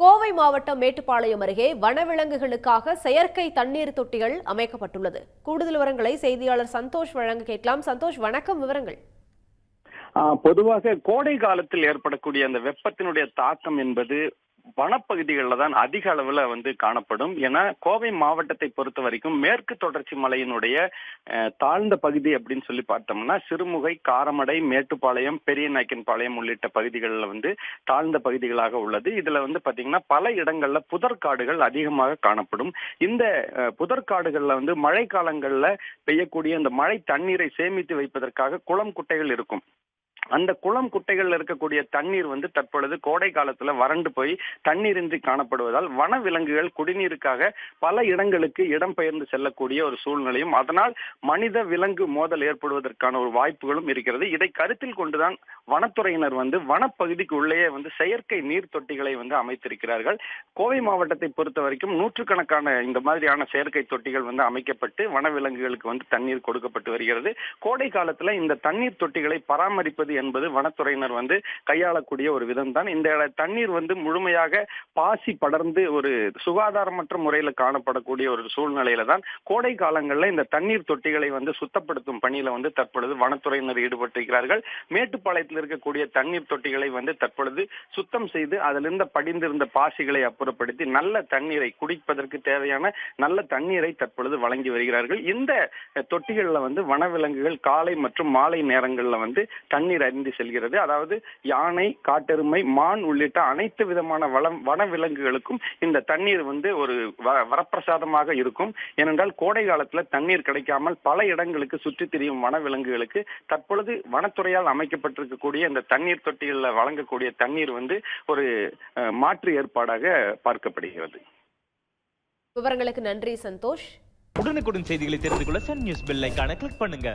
கோவை மாவட்டம் மேட்டுப்பாளையம் அருகே வனவிலங்குகளுக்காக செயற்கை தண்ணீர் தொட்டிகள் அமைக்கப்பட்டுள்ளது. கூடுதல் விவரங்களை செய்தியாளர் சந்தோஷ் வழங்க கேட்கலாம். சந்தோஷ் வணக்கம். விவரங்கள். பொதுவாக கோடை காலத்தில் ஏற்படக்கூடிய அந்த வெப்பத்தினுடைய தாக்கம் என்பது வனப்பகுதிகளில் தான் அதிக அளவில் வந்து காணப்படும். ஏன்னா கோவை மாவட்டத்தை பொறுத்த வரைக்கும் மேற்கு தொடர்ச்சி மலையினுடைய தாழ்ந்த பகுதி அப்படின்னு சொல்லி பார்த்தோம்னா சிறுமுகை காரமடை மேட்டுப்பாளையம் பெரிய நாயக்கன்பாளையம் உள்ளிட்ட பகுதிகளில் வந்து தாழ்ந்த பகுதிகளாக உள்ளது. இதுல வந்து பாத்தீங்கன்னா பல இடங்கள்ல புதற்காடுகள் அதிகமாக காணப்படும். இந்த புதற்காடுகள்ல வந்து மழை காலங்கள்ல பெய்யக்கூடிய அந்த மழை தண்ணீரை சேமித்து வைப்பதற்காக குளம் குட்டைகள் இருக்கும். அந்த குளம் குட்டைகள்ல இருக்கக்கூடிய தண்ணீர் வந்து தற்பொழுது கோடை காலத்துல வறண்டு போய் தண்ணீரின்றி காணப்படுவதால் வனவிலங்குகள் குடிநீருக்காக பல இடங்களுக்கு இடம்பெயர்ந்து செல்லக்கூடிய ஒரு சூழ்நிலையும் அதனால் மனித விலங்கு மோதல் ஏற்படுவதற்கான ஒரு வாய்ப்புகளும் இருக்கிறது. இதை கருத்தில் கொண்டுதான் வனத்துறையினர் வந்து வனப்பகுதிக்கு உள்ளேயே வந்து செயற்கை நீர் தொட்டிகளை வந்து அமைத்திருக்கிறார்கள். கோவை மாவட்டத்தை பொறுத்த வரைக்கும் நூற்றுக்கணக்கான இந்த மாதிரியான செயற்கை தொட்டிகள் வந்து அமைக்கப்பட்டு வனவிலங்குகளுக்கு வந்து தண்ணீர் கொடுக்கப்பட்டு வருகிறது. கோடை காலத்துல இந்த தண்ணீர் தொட்டிகளை பராமரிப்பது என்பது வனத்துறையினர் வந்து கையாளக்கூடிய ஒரு விதம் தான் இந்த தண்ணீர் வந்து முழுமையாக பாசி படர்ந்து ஒரு சுகாதாரமற்ற முறையில் காணப்படக்கூடிய ஒரு சூழ்நிலையில தான் கோடை காலங்களில் இந்த தண்ணீர் தொட்டிகளை வந்து சுத்தப்படுத்தும் பணியில வந்து தற்பொழுது வனத்துறையினர் ஈடுபட்டிருக்கிறார்கள். மேட்டுப்பாளையத்தில் இருக்கக்கூடிய தண்ணீர் தொட்டிகளை வந்து தற்பொழுது சுத்தம் செய்து அதிலிருந்த படிந்திருந்த பாசிகளை அப்புறப்படுத்தி நல்ல தண்ணீரை குடிப்பதற்கு தேவையான நல்ல தண்ணீரை தற்பொழுது வழங்கி வருகிறார்கள். இந்த தொட்டிகளில் வந்து வனவிலங்குகள் காலை மற்றும் மாலை நேரங்களில் வந்து தண்ணீர் அருந்தி செல்கிறது. அதாவது யானை காட்டெருமை மான் உள்ளிட்ட அனைத்து விதமான வளம் வனவிலங்குகளுக்கும் இந்த தண்ணீர் வந்து ஒரு வரப்பிரசாதமாக இருக்கும். ஏனென்றால் கோடை காலத்துல தண்ணீர் கிடைக்காமல் பல இடங்களுக்கு சுற்றித் திரியும் வனவிலங்குகளுக்கு தற்பொழுது வனத்துறையால் அமைக்கப்பட்டிருக்கக்கூடிய இந்த தண்ணீர் தொட்டிகளில் வழங்கக்கூடிய தண்ணீர் வந்து ஒரு மாற்று ஏற்பாடாக பார்க்கப்படுகிறது. விவரங்களுக்கு நன்றி சந்தோஷ். உடனுக்குடன் செய்திகளை தெரிந்து கொள்ள சன் நியூஸ் பெல் கிளிக் பண்ணுங்க.